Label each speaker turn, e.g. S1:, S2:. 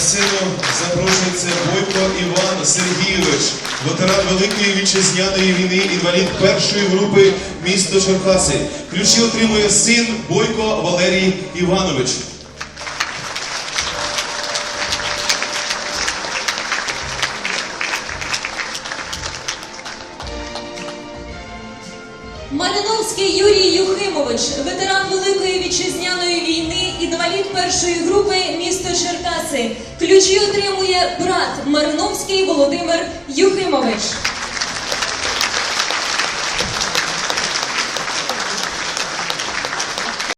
S1: Сину запрошується Бойко Іван Сергійович, ветеран Великої вітчизняної війни, інвалід першої групи місто Черкаси. Ключі отримує син Бойко Валерій Іванович.
S2: Мариновський Юрій Юхимович, ветеран Великої вітчизняної першої групи, місто Черкаси. Ключі отримує брат Мариновський Володимир Юхимович.